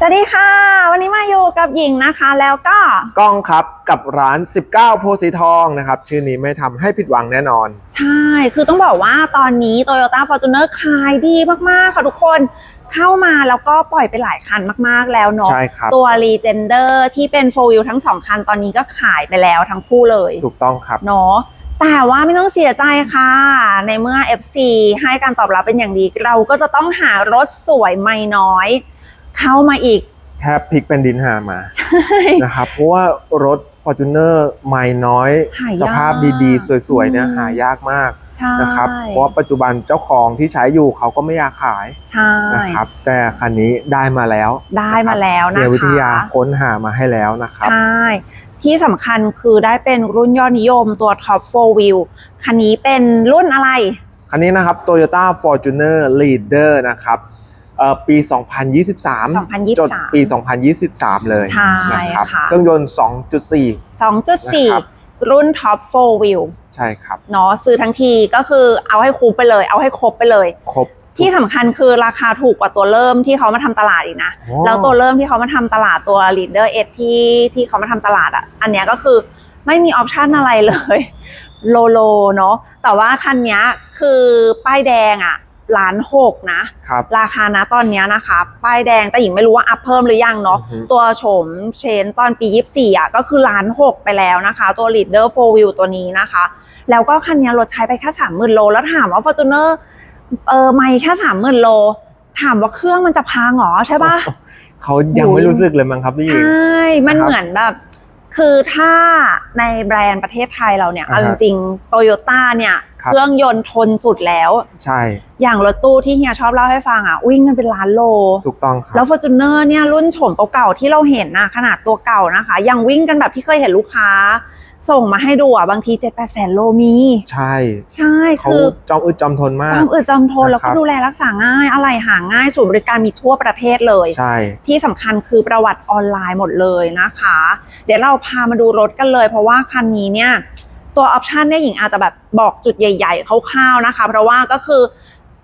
สวัสดีค่ะ วันนี้มาอยู่กับหญิงนะคะแล้วก็กล้องครับกับร้าน 19 โพธิ์สีทองนะครับ ชื่อนี้ไม่ทำให้ผิดหวังแน่นอน ใช่ คือต้องบอกว่าตอนนี้ Toyota Fortuner ขายดีมาก ๆ ค่ะทุกคนเข้ามาแล้วก็ปล่อยไปหลายคันมาก ๆ แล้วเนาะใช่ครับ ตัว Legender ที่เป็น 4 wheel ทั้ง 2 คันตอนนี้ก็ขายไปแล้วทั้งคู่เลยถูกต้องครับเนาะแต่ว่าไม่ต้องเสียใจค่ะ ในเมื่อ FC ให้การตอบรับเป็นอย่างดี เราก็จะต้องหารถสวยไม่น้อย เข้ามาอีก แทบพลิกเป็นดินหามา ใช่ นะครับ เพราะว่ารถ Fortuner ไม่น้อย หายาก สภาพดีๆ สวยๆเนี่ยอืมหายากมากใช่นะครับ เพราะว่าปัจจุบันเจ้าของที่ใช้อยู่เขาก็ไม่อยากขายใช่นะครับ แต่คันนี้ได้มาแล้วได้มาแล้วเนนะคะ วิทยาค้นหามาให้แล้วนะครับ ใช่ ที่สำคัญคือได้เป็นรุ่นยอดนิยมตัว Top 4 Wheel คันนี้เป็นรุ่นอะไร คันนี้นะครับ Toyota Fortuner Leader นะครับเอ่อ ปี 2023 2023จดปี 2023 เลยใช่นะครับค่ะเครื่องยนต์ 2.4นะครับ2.4 รุ่น Top 4 Wheel ใช่ครับเนาะซื้อทั้งทีก็คือเอาให้คุ้มไปเลย เอาให้ครบไปเลย ครบที่สำคัญคือราคาถูกกว่าตัวเริ่มที่เขามาทำตลาดอีกนะโอ้แล้วตัวเริ่มที่เขามาทำตลาดตัว Leader S ที่ที่เขามาทำตลาดอะ อันเนี้ยก็คือไม่มีออปชันอะไรเลย โลโลเนาะแต่ว่าคันเนี้ยคือป้ายแดงอะ ล้านหกนะครับ ราคานะตอนเนี้ยนะคะ ป้ายแดงแต่หญิงไม่รู้ว่าอัพเพิ่มหรือยังเนาะอือฮึ ตัวโฉมเชนตอนปี24อะก็คือล้านหกไปแล้วนะคะ ตัว Leader 4 Wheel ตัวนี้นะคะ แล้วก็คันเนี้ยรถใช้ไปแค่30,000โล แล้วถามว่า Fortuner เออไม่แค่30,000โล ถามว่าเครื่องมันจะพังเหรอใช่ปะ เขายังไม่รู้สึกเลยมั้งครับพี่หใชญิง่ มันนะครับ เหมือนแบบ คือถ้าในแบรนด์ประเทศไทยเราเนี่ยเอาอ่าจฮะริงๆโตโยต้าเนี่ย ครับ เครื่องยนต์ทนสุดแล้ว ใช่อย่างรถตู้ที่เฮียชอบเล่าให้ฟังอะวิ่งกันเป็นล้านโล ถูกต้องครัแล้บว Fortuner เนี่ยรุ่นโฉมเก่าๆที่เราเห็นนะขนาดตัวเก่านะคะ ยังวิ่งกันแบบที่เคยเห็นลูกค้า ส่งมาให้ดูอะบางที7 8แสนโลมี ใช่ ใช่เขาคือจอมอึดจอมทนมาคกวามอึดจำทนนะครับแล้วก็ดูแลรักษาง่าย อะไรหาง่ายศูนย์บริการมีทั่วประเทศเลยใช่ที่สำคัญคือประวัติออนไลน์หมดเลยนะคะ เดี๋ยวเราพามาดูรถกันเลย เพราะว่าคันนี้เนี่ยตัวออปชันเนี่ยหญิงอาจจะแบบบอกจุดใหญ่ๆคร่าวๆนะคะ เพราะว่าก็คือ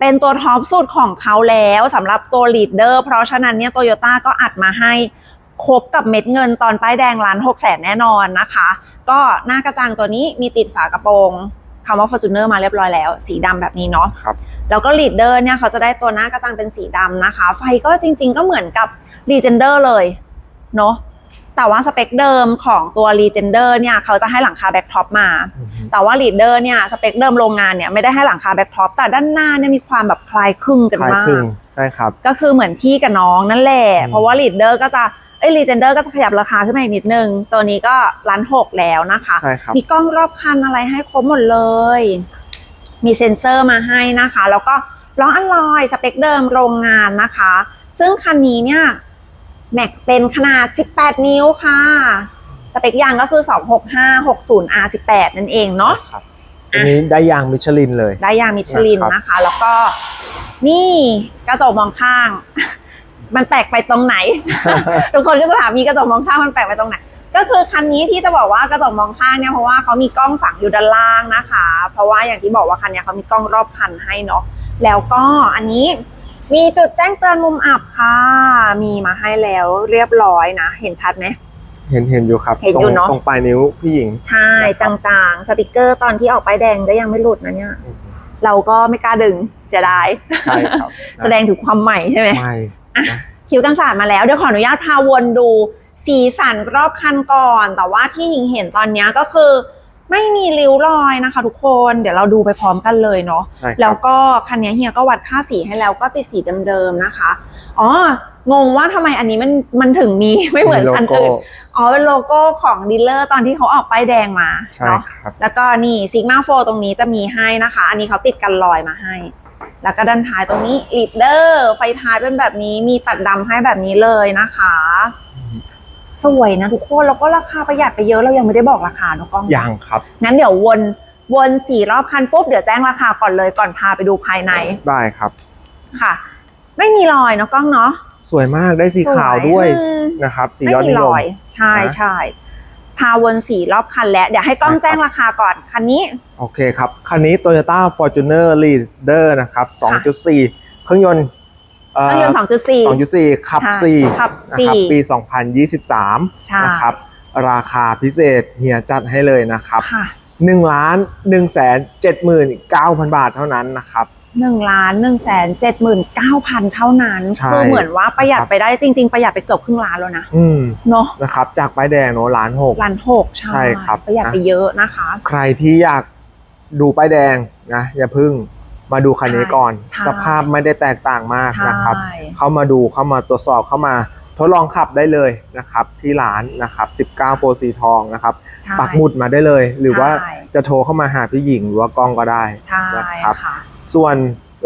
เป็นตัวท็อปสุดของเขาแล้วสำหรับตัวลีดเดอร์เพราะฉะนั้นเนี่ยโตโยต้าก็อัดมาให้ครบกับเม็ดเงินตอนป้ายแดงล้านหกแสนแน่นอนนะคะ ก็หน้ากระจังตัวนี้มีติดฝากระโปรงคำว่า Fortuner มาเรียบร้อยแล้ว สีดำแบบนี้เนาะครับแล้วก็ Leader เนี่ยเขาจะได้ตัวหน้ากระจังเป็นสีดำนะคะ ไฟก็จริง ๆ ก็เหมือนกับ Legender เลยเนาะแต่ว่าสเปคเดิมของตัว Legender เนี่ยเขาจะให้หลังคาแบ็กท็อปมาอือฮึแต่ว่า Leader เนี่ยสเปคเดิมโรงงานเนี่ยไม่ได้ให้หลังคาแบ็กท็อปแต่ด้านหน้าเนี่ยมีความแบบคล้ายคลึงกันคล้ายมาคลึกงใช่ครับ ก็คือเหมือนพี่กับน้องนั่นแหละอืมเพราะว่า Leader ก็จะ เอ้ย Legender ก็จะขยับราคาขึ้นมาอีกนิดนึง ตัวนี้ก็ล้านหกแล้วนะคะ ใช่ครับ มีกล้องรอบคันอะไรให้ครบหมดเลย มีเซ็นเซอร์มาให้นะคะ แล้วก็ล้ออัลลอยสเปคเดิมโรงงานนะคะ ซึ่งคันนี้เนี่ยแม็กเป็นขนาด 18 นิ้วค่ะ สเปคยางก็คือ 265 60 R18 นั่นเองเนาะครับอันนี้ได้ยางมิชลินเลย ได้ยางมิชลินนะครับนะคะแล้วก็นี่กระจกมองข้าง มันแปลกไปตรงไหน ทุกคนก็จะถามมีกระจกมองข้างมันแปลกไปตรงไหน ก็คือคันนี้ที่จะบอกว่ากระจกมองข้างเนี่ยเพราะว่าเขามีกล้องฝังอยู่ด้านล่างนะคะ เพราะว่าอย่างที่บอกว่าคันเนี้ยเขามีกล้องรอบคันให้เนาะแล้วก็อันนี้มีจุดแจ้งเตือนมุมอับค่ะ มีมาให้แล้วเรียบร้อยนะ เห็นชัดไหมเห็นเห็นอยู่ครับเห็นตรอยู่งเนอะตรงปลายนิ้วพี่หญิง ใช่นะครับจางๆ สติกเกอร์ตอนที่ออกไปแดงก็ยังไม่หลุดนะเนี่ยอือฮึเราก็ไม่กล้าดึงเสียดายใช่ครับ แสดงถึงความใหม่ใช่ไหมไม่ คิ้วกันศาสตร์มาแล้วเดี๋ยวขออนุญาตพาวนดูสีสันรอบคันก่อน แต่ว่าที่หญิงเห็นตอนเนี้ยก็คือ ไม่มีริ้วรอยนะคะ ทุกคนเดี๋ยวเราดูไปพร้อมกันเลยเนาะใช่คแล้รัวบก็คันนี้เฮียก็วัดค่าสีให้แล้วก็ติดสีเดิมๆนะคะอ๋องงว่าทำไมอันนี้มันมันถึงมีไม่เหมือนคันอื่นอ๋อเป็นโลโก้ของดีลเลอร์ตอนที่เขาออกป้ายแดงมาใช่เนาะครับแล้วก็นี่ซิกมาโฟตรงนี้จะมีให้นะคะ อันนี้เขาติดกันรอยมาให้ แล้วก็ด้านท้ายตรงนี้ลีดเดอร์ไฟท้ายเป็นแบบนี้มีตัดดำให้แบบนี้เลยนะคะ สวยนะทุกคนแล้วก็ราคาประหยัดไปเยอะเรายังไม่ได้บอกราคาเนอะกล้องยังครับ งั้นเดี๋ยววนวนสี่รอบคันปุ๊บเดี๋ยวแจ้งราคาก่อนเลยก่อนพาไปดูภายในได้ครับค่ะ ไม่มีรอยเนอะกล้องเนาะสวยมากได้สีขาวด้วยสวยอืมนะครับ สีไม่ยอดมีนิยรมอยใช่นะ ใช่ พาวนสี่รอบคันแล้ว เดี๋ยวให้กล้องใช่ครับแจ้งราคาก่อน คันนี้ โอเคครับ คันนี้ Toyota Fortuner Leader นะครับ 2.4 เครื่องยนต์เอ่อเครื่องยนต์สองจุดสี่2.4 ขับใช่4ขับนะสี่ครับปี 2023ใช่นะครับ ราคาพิเศษเฮียจัดให้เลยนะครับค่ะ1ล้าน1แสน79,000 บาทเท่านั้นนะครับ หนึ่งล้านหนึ่งแสนเจ็ดหมื่นเก้าพันเท่านั้นใช่คือเหมือนว่าประหยัดครับไปได้จริง ๆ ประหยัดไปเกือบครึ่งล้านแล้วนะอืมเนาะนะครับ จากป้ายแดงเนอะล้านหกล้านหกใช่ครับประหยัดไปนะเยอะนะคะ ใครที่อยากดูป้ายแดงนะอย่าเพึ่งมาดูคันนี้ก่อนใช่สภาพไม่ได้แตกต่างมากใช่นะครับ เข้ามาดูเข้ามาตรวจสอบเข้ามาทดลองขับได้เลยนะครับ ที่ร้านนะครับ 19 โปรสีทองนะครับใช่ปักหมุดมาได้เลย หรือว่าใช่จะโทรเข้ามาหาพี่หญิงหรือว่ากล้องก็ได้ใช่นะครับค่ะ ส่วน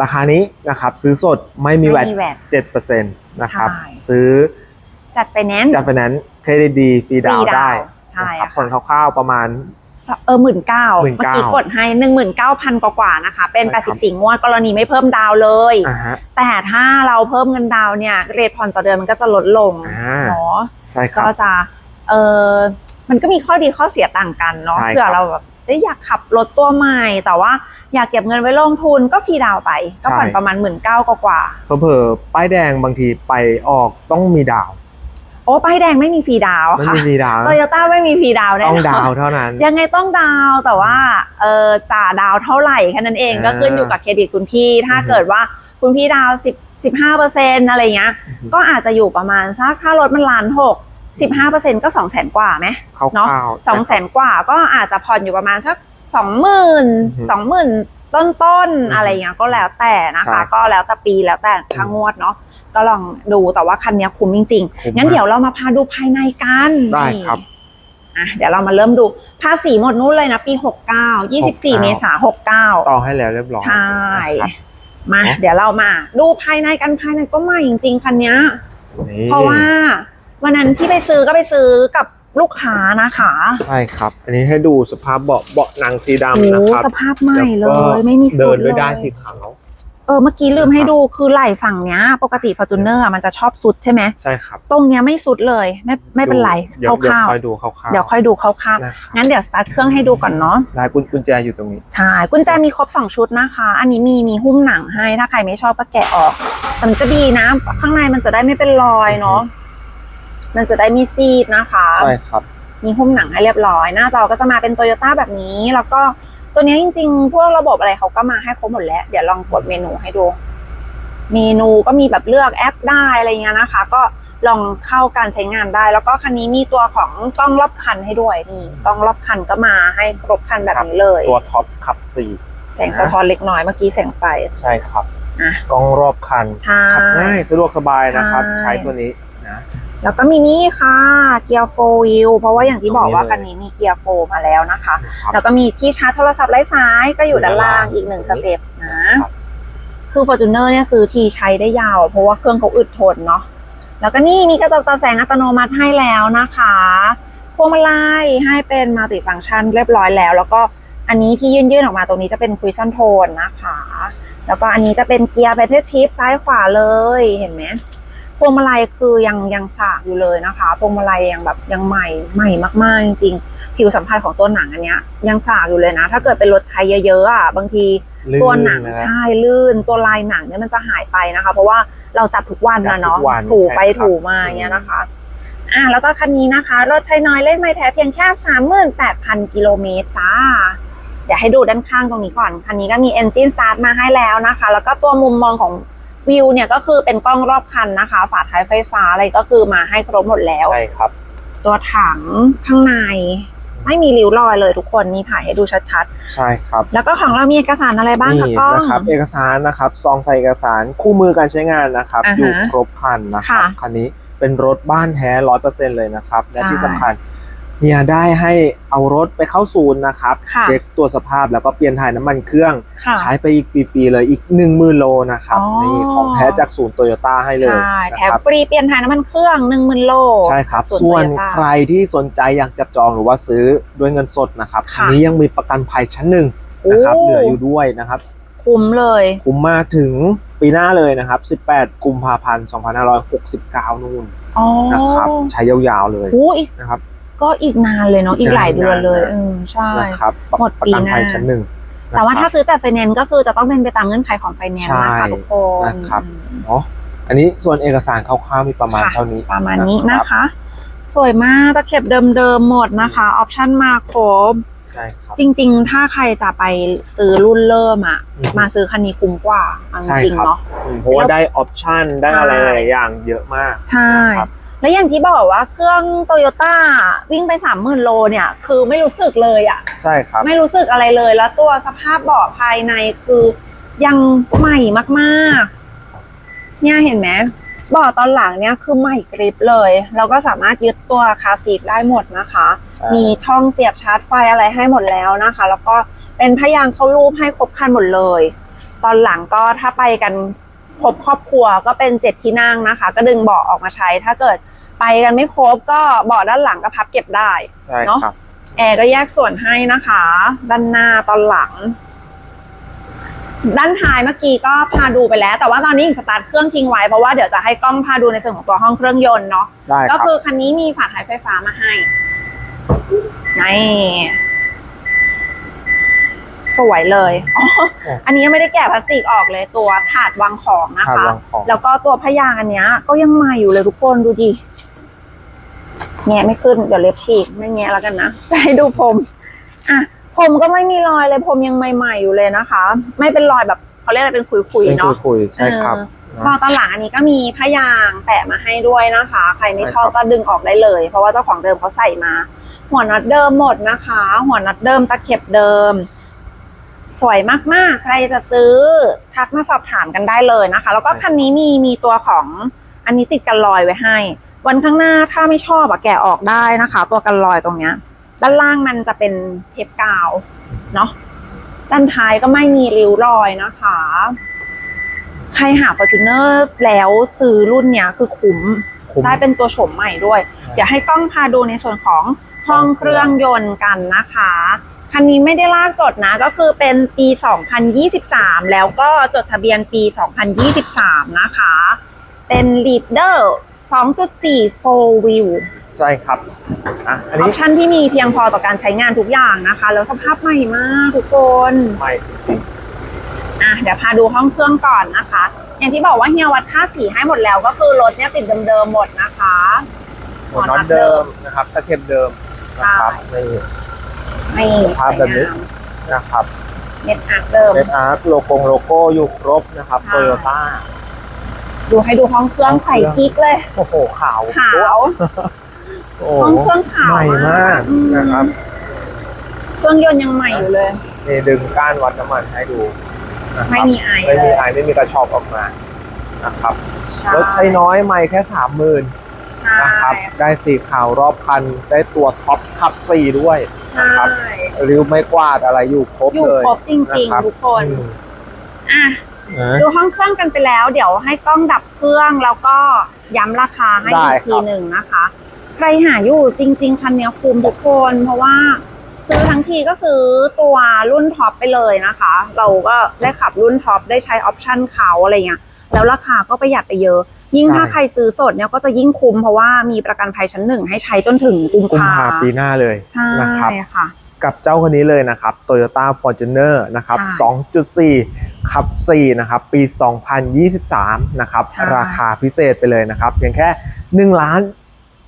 ราคานี้นะครับซื้อสดไม่มีแวไม่ดมีแวด7%นะครับ ใช่ ซื้อจัดไฟแนนซ์ จากไฟแนนซ์เครดิตดีฟรีดาวน์ฟรีดาวน์ได้ใช่นะครับค่ะผ่อนคร่าวๆประมาณ เออหมื่นเก้า19,000เมื่อกี้กดให้หนึ่งหมื่นเก้าพันกว่าๆนะคะ เป็นใช่ครับ84งวดกรณีไม่เพิ่มดาวน์เลย อ่าฮะแต่ถ้าเราเพิ่มเงินดาวน์เนี่ยเรทผ่อนต่อเดือนมันก็จะลดลงอ่าเนาะใช่คก็รับจะเออมันก็มีข้อดีข้อเสียต่างกันเนาะใช่ครับ เผื่อเราแบบเอ้ยอยากขับรถตัวใหม่ แต่ว่า อยากเก็บเงินไว้ลงทุนก็ฟรีดาวน์ไป ก็ผ่อนใช่ประมาณหมื่นเก้ากว่าเผลอๆป้ายแดงบางทีไปออกต้องมีดาวๆโอ้ป้ายแดงไม่มีฟรีดาวน์ไม่ค่ะมีฟรีดาวโตโยต้าไม่มีฟรีดาวน์แน่นต้นองดาวเท่านั้น ยังไงต้องดาวน์แต่ว่าเออจ่าดาวเท่าไหร่แค่นั้นเองอ่าก็ขึ้นอยู่กับเครดิตคุณพี่ถ้าอือฮึเกิดว่าคุณพี่ดาวสิบสิบห้าเปอร์เซ็นอะไรเงี้ยก็อาจจะอยู่ประมาณสักค่ารถมันล้านหกสิบห้าเปอร์เซ็นก็สองแสนกว่าไหมคร่าวๆเนาะสองแสนกว่าก็อาจจะผ่อนอยู่ประมาณสัก สองหมื่นอือฮึสองหมื่นต้นต้นๆอือฮึอะไรเงี้ยก็แล้วแต่นะใช่คะ ก็แล้วแต่ปีแล้วแต่ค่างวดเนาะก็ลองดูแต่ว่าคันเนี้ยคุ้มจริงคุ้มๆงั้นมากเดี๋ยวเรามาพาดูภายในกันได้นี่ครับอะเดี๋ยวเรามาเริ่มดูภาษีหมดนู้นเลยนะ ปี 69 24 เมษา69 ต่อให้แล้วเรียบร้อย ใช่นะครับมาเนอะเดี๋ยวเรามา ดูภายในกันภายในก็ใหม่จริงๆ คันเนี้ยนี่เพราะว่าวันนั้นที่ไปซื้อก็ไปซื้อกับ ลูกค้านะคะ ใช่ครับ อันนี้ให้ดูสภาพเบาะเบาะหนังสีโอ้ดำนะครับสภาพใหม่เลแล้วก็ยไม่มีเดิสุนดด้เลวยยด้านสีขาวเออเมื่อกี้ลืมให้ดูคือไหล่ฝั่งเนี้ย ปกติฟอร์จูเนอร์มันจะชอบสุดใช่ไหมใช่ครับ ตรงเนี้ยไม่สุดเลยไม่ไม่เป็นไรเดี๋ยวคร่าวเดี๋ยวค่อยดูคร่าวๆๆเดี๋ยวค่อยดูคร่าวนะครับๆงั้นเดี๋ยวสตาร์ทเครื่องให้ดูก่อนเนาะได้กุญกุญแจอยู่ตรงนี้ใช่กุญแจมีครบ 2 ชุดนะคะ อันนี้มีมีหุ้มหนังให้ถ้าใครไม่ชอบก็แกะออกแต่มันก็ดีนะ ข้างในมันจะได้ไม่เป็นรอยเนาะ มันจะได้ไมีซีดนะคะ ใช่ครับ มีหุ้มหนังให้เรียบร้อย หน้าจอก็จะมาเป็นโตโยต้าแบบนี้ แล้วก็ตัวเนี้ยจริงๆ พวกระบบอะไรเขาก็มาให้ครบหมดแล้ว เดี๋ยวลองกดเมนูให้ดู เมนูก็มีแบบเลือกแอปได้อะไรเงี้ยนะคะ ก็ลองเข้าการใช้งานได้ แล้วก็คันนี้มีตัวของกล้องรอบคันให้ด้วยนี่กล้องรอบคันก็มาให้ครบคันแบบนี้เลย ตัวท็อปขับสี่แสงสะท้อนเล็กน้อยเมื่อกี้แสงไฟ ใช่ครับอะกล้องรอบคันใช่ขับง่ายสะดวกสบายนะครับ ใช่ใช้ตัวนี้นะ แล้วก็มีนี่ค่ะ เกียร์โฟวิลเพราะว่าอย่างที่บอกว่าตรงนี้เลยคันนี้มีเกียร์โฟมาแล้วนะคะครับแล้วก็มีที่ชาร์จโทรศัพท์ไร้สายก็อยู่ด้านล่างอยู่ด้านล่างอีกหนึ่งสเต็ปนะ คือ Fortuner เนี่ยซื้อทีใช้ได้ยาว เพราะว่าเครื่องเขาอึดทนเนาะ แล้วก็นี่มีกระจกตาแสงอัตโนมัติให้แล้วนะคะพวงมาลัยให้เป็นมัลติฟัง c t ชันเรียบร้อยแล้ว แล้วก็อันนี้ที่ยื่นๆออกมาตรงนี้จะเป็นคุยชั่นโทนนะคะ แล้วก็อันนี้จะเป็นเกียร์ p พ d ชิ p ซ้ายขวาเลยเห็นไหม พวงมาลัยคือยังยังสากอยู่เลยนะคะพวงมาลัยยังแบบยังใหม่ใหม่มากๆจริงๆผิวสัมผัสของตัวหนังอันเนี้ยยังสากอยู่เลยนะ ถ้าเกิดเป็นรถใช้เยอะๆอะบางทีลื่ตัวหนังะใช่ลื่นตัวลายหนังเนี่ยมันจะหายไปนะคะ เพราะว่าเราจับทุกวันจับนะเนาะทุกวันถูไปใช่ครับถูมาอย่างเงี้ยนะคะอ่าแล้วก็คันนี้นะคะรถใช้น้อยเลขไม่แท้เพียงแค่38,000กิโลเมตรจ้าเดี๋ยวให้ดูด้านข้างตรงนี้ก่อน คันนี้ก็มี Engine Start มาให้แล้วนะคะ แล้วก็ตัวมุมมองของ วิวเนี่ยก็คือเป็นกล้องรอบคันนะคะ ฝาท้ายไฟฟ้าอะไรก็คือมาให้ครบหมดแล้ว ใช่ครับ ตัวถังข้างใน ไม่มีริ้วรอยเลยทุกคนนี่ถ่ายให้ดูชัดใช่ครับๆแล้วก็ของเรามีเอกสารอะไรบ้างคะนี่กล้องนะครับ เอกสารนะครับซองใส่เอกสารคู่มือการใช้งานนะครับอ่าฮะอยู่ครบครันนะครับค่ะคันนี้เป็นรถบ้านแท้ร้อยเปอร์เซ็นเลยนะครับและใช่ที่สำคัญ เฮียได้ให้เอารถไปเข้าศูนย์นะครับ ค่ะเช็คตัวสภาพแล้วก็เปลี่ยนถ่ายน้ำมันเครื่อง ค่ะใช้ไปอีกฟรีๆเลยอีก1 0,000โลนะครับอ๋อ นี่ของแท้จากศูนย์โตโยต้าให้เลยใช่นะแถคมรับ ฟรีเปลี่ยนถ่ายน้ำมันเครื่องหนึ่งหมื่นโลใช่ครับจากส่วน Toyota ใครที่สนใจอยากจับจองหรือว่าซื้อด้วยเงินสดนะครับค่ะ อันนี้ยังมีประกันภัยชั้นหนึ่งนะครับโอ้เหลืออยู่ด้วยนะครับ คุ้มเลย คุ้มมากถึงปีหน้าเลยนะครับ 18 กุมภาพันธ์ 2569 นู่นอ๋อนะครับ ใช้ยาวๆเลยโอ้อีกนะครับ ก็อีกนานเลยเนาะอีอีกกหลายเดือนเลยนานนะเออใช่นะครับหมดประปีกันหน้าภัยชั้นหนึ่งแต่ว่านะครับถ้าซื้อจากไฟแนนซ์ก็คือจะต้องเป็นไปตามเงื่อนไขของไฟแนนซ์นะคะใช่ทุกคนนะครับอืมเนาะอันนี้ส่วนเอกสารคร่าวๆมีประมาณค่ะเท่านี้ประมาณนี้รับนะคะ สวยมากตะเข็บเดิมๆหมดนะคะออปชั่นมาครบใช่ครับจริง ๆ ถ้าใครจะไปซื้อรุ่นเริ่มอะอือฮึมาซื้อคันนี้คุ้มกว่าเอาจใช่ริงครับๆเนาะอืมเพราะว่าได้ออปชั่นได้อะไรหลายๆอย่างเยอะมากใช่ครับ แล้วอย่างที่บอกว่าเครื่องโตโยต้าวิ่งไปสามหมื่นโลเนี่ย คือไม่รู้สึกเลยอะใช่ครับ ไม่รู้สึกอะไรเลยแล้วตัวสภาพเบาะภายในคือยังใหม่มากๆ เนี่ยเห็นไหมเบาะตอนหลังเนี่ยคือใหม่กริบเลย เราก็สามารถยึดตัวคาร์ซีทได้หมดนะคะใช่มีช่องเสียบชาร์จไฟอะไรให้หมดแล้วนะคะ แล้วก็เป็นพยางค์เข้ารูปให้ครบคันหมดเลย ตอนหลังก็ถ้าไปกัน ครบครอบครัวก็เป็นเจ็ดที่นั่งนะคะ ก็ดึงเบาะออกมาใช้ ถ้าเกิดไปกันไม่ครบก็เบาะด้านหลังก็พับเก็บได้ใช่เนอะครับแอร์ก็แยกส่วนให้นะคะ ด้านหน้าตอนหลัง ด้านท้ายเมื่อกี้ก็พาดูไปแล้ว แต่ว่าตอนนี้อีกสตาร์ทเครื่องทิ้งไว้เพราะว่าเดี๋ยวจะให้กล้องพาดูในส่วนของตัวห้องเครื่องยนต์เนาะได้คก็รับ คือคันนี้มีฝาท้ายไฟฟ้ามาให้นี่ สวยเลยอ๋ออันนี้ยังไม่ได้แกะพลาสติกออกเลยตัวถาดวางของนะถาดคะ วางของ แล้วก็ตัวพยางค์อันเนี้ยก็ยังใหม่อยู่เลยทุกคนดูดิแงะไม่ขึ้นเดี๋ยวเล็บฉีกไม่แงะแล้วกันนะ จะให้ดูผมอะผมก็ไม่มีรอยเลยผมยังใหม่ๆอยู่เลยนะคะ ไม่เป็นรอยแบบเขาเรียกอะไรเป็นขุยเป็นๆเนาะ คุยๆใช่ครับเออนะ พอตอนหลังอันนี้ก็มีพยางค์แปะมาให้ด้วยนะคะ ใครไม่ใช่ชอบครับ ก็ดึงออกได้เลย เพราะว่าเจ้าของเดิมเขาใส่มา หัวน็อตเดิมหมดนะคะ หัวน็อตเดิมตะเข็บเดิม สวยมากๆ ใครจะซื้อทักมาสอบถามกันได้เลยนะคะ แล้วก็คันนี้มีมีตัวของอันนี้ติดกันลอยไว้ให้ วันข้างหน้าถ้าไม่ชอบอะแกะออกได้นะคะ ตัวกันลอยตรงเนี้ย ด้านล่างมันจะเป็นเทปกาวเนาะด้านท้ายก็ไม่มีริ้วรอยนะคะ ใครหา Fortuner แล้วซื้อรุ่นเนี้ยคือคุ้มคุ้มได้เป็นตัวโฉมใหม่ด้วย เดี๋ยวให้กล้องพาดูในส่วนของห้องเครื่องยนต์กันนะคะ คันนี้ไม่ได้ลากจดนะ ก็คือเป็นปี 2023 แล้วก็จดทะเบียนปี 2023 นะคะ เป็น Leader 2.4 4 wheel ใช่ครับอะอันออนี้ปชั่นที่มีเพียงพอต่อการใช้งานทุกอย่างนะคะ แล้วสภาพใหม่มากทุกคน ใหม่จริงอะเดี๋ยวพาดูห้องเครื่องก่อนนะคะ อย่างที่บอกว่าเฮียวัดค่าสีให้หมดแล้วก็คือรถเนี่ยติดเดิมๆหมดนะคะ ๆหัวน็อตเดิมนะครับตะเข็บเดิมนะครับนี่ ไม่สภาพแบบนี้นะครับเน็ตอาร์ตเดิมเป็นอาร์ตโลโก้โลโก้อยู่ครบนะครับใช่โตโยต้าดูให้ดูห้องเครื่องห้องเครื่ใส่องกิ๊กเลย โอ้โหขาวขาวโอ้ห้องเครื่องขาวใหม่มากอืมนะครับ เครื่องยนต์ยังใหม่อยู่เลยนี่ดึงก้านวัดน้ำมันให้ดูนะครับไม่มีไอไม่เลมียไอไม่มีกระชอกออกมานะครับใช่รถใช้น้อยไม่แค่สามหมื่นใช่นะครับ ได้สีขาวรอบคัน ได้ตัวท็อปขับสี่ด้วยใช่ นะครับริ้วไม่กวาดอะไรอยู่ครบอยู่เลยครบจริงนะครับๆทุกคนอืมอะ นะ ดูห้องเครื่องกันไปแล้ว เดี๋ยวให้กล้องดับเครื่องแล้วก็ย้ำราคาให้ได้อีกคทีรับ หนึ่งนะคะ ใครหาอยู่จริง ๆ คันนี้คุ้มทุกคน เพราะว่าซื้อทั้งทีก็ซื้อตัวรุ่นท็อปไปเลยนะคะ เราก็ได้ขับรุ่นท็อปได้ใช้ออปชั่นเขาอะไรเงี้ยแล้วราคาก็ประหยัดไปเยอะ ยิ่งถ้าใครซื้อสดเนี่ยก็จะยิ่งคุ้มเพราะว่ามีประกันภัยชั้นหนึ่งให้ใช้จนถึงกุมกุมภาภาปีหน้าเลยใช่นะครับค่ะกับเจ้าคนนี้เลยนะครับ Toyota Fortuner นะครับใช่2.4 ขับ 4 นะครับ ปี 2023 นะครับใช่ราคาพิเศษไปเลยนะครับ เพียงแค่ 1 ล้าน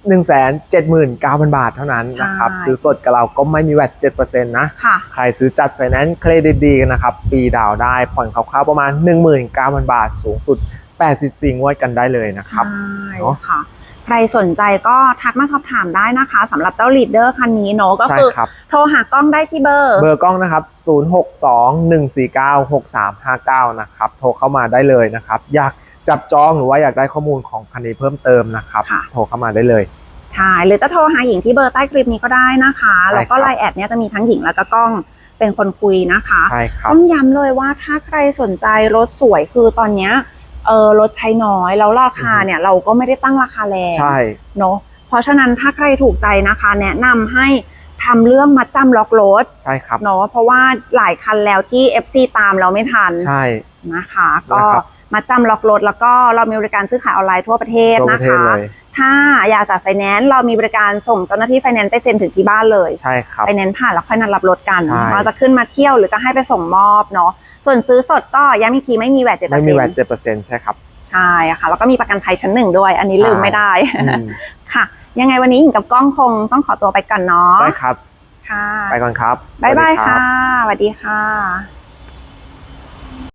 1 7 9 0 0 0 บาทเท่านั้นนะครับ ซื้อสดกับเราก็ไม่มีแวด7%นะค่ะใครซื้อจัดไฟแนนซ์เครดิตดีนะครับ ฟรีดาวน์ได้ผ่อนคร่าวๆประมาณ 19,000 บาท สูงสุด 84งวดกันได้เลยนะครับใช่เนอะค่ะใครสนใจก็ทักมาสอบถามได้นะคะสำหรับเจ้าลีดเดอร์คันนี้เนอะก็ใช่คือครับโทรหากล้องได้ที่เบอร์ เบอร์กล้องนะครับ 0621496359 นะครับ โทรเข้ามาได้เลยนะครับ อยากจับจองหรือว่าอยากได้ข้อมูลของคันนี้เพิ่มเติมนะครับค่ะโทรเข้ามาได้เลยใช่หรือจะโทรหาหญิงที่เบอร์ใต้คลิปนี้ก็ได้นะคะใช่แล้วก็ครับไลน์แอดเนี่ยจะมีทั้งหญิงแล้วก็กล้องเป็นคนคุยนะคะใช่ครับต้องย้ำเลยว่าถ้าใครสนใจรถสวยคือตอนเนี้ย เออรถใช้น้อยแล้วราคาอือฮึเนี่ยเราก็ไม่ได้ตั้งราคาแรงใช่เนาะเพราะฉะนั้นถ้าใครถูกใจนะคะ แนะนำให้ทำเรื่องมัดจำล็อกรถใช่ครับเนาะเพราะว่าหลายคันแล้วที่ FC ตามเราไม่ทันใช่นะคะ ก็นะครับมาจำล็อกรถแล้วก็เรามีบริการซื้อขายออนไลน์ทั่วประเทศทั่วปนะระเทศคะเลยถ้าอยากจัดไฟแนนซ์เรามีบริการส่งเจ้าหน้าที่ไฟแนนซ์ไปเซ็นถึงที่บ้านเลยใช่ครับไฟแนนซ์ผ่านแล้วค่อยนัดรับรถกันใช่เราจะขึ้นมาเที่ยวหรือจะให้ไปส่งมอบเนาะ ส่วนซื้อสดก็ย้ำอีกทีไม่มีแวดเจ็ดเปอไม่ร์มีเซ็นแวดต์7%ใช่ครับ ใช่ค่ะแล้วก็มีประกันภัยชั้นหนึ่งด้วย อันนี้ใช่ ลืมไม่ได้อืมค่ะ ยังไงวันนี้หญิงกับก้องคงต้องขอตัวไปก่อนเนาะใช่ครับ ค่ะไปก่อนครับบ๊ายบายสวัสดีรับ ค่ะสวัสดีค่ะ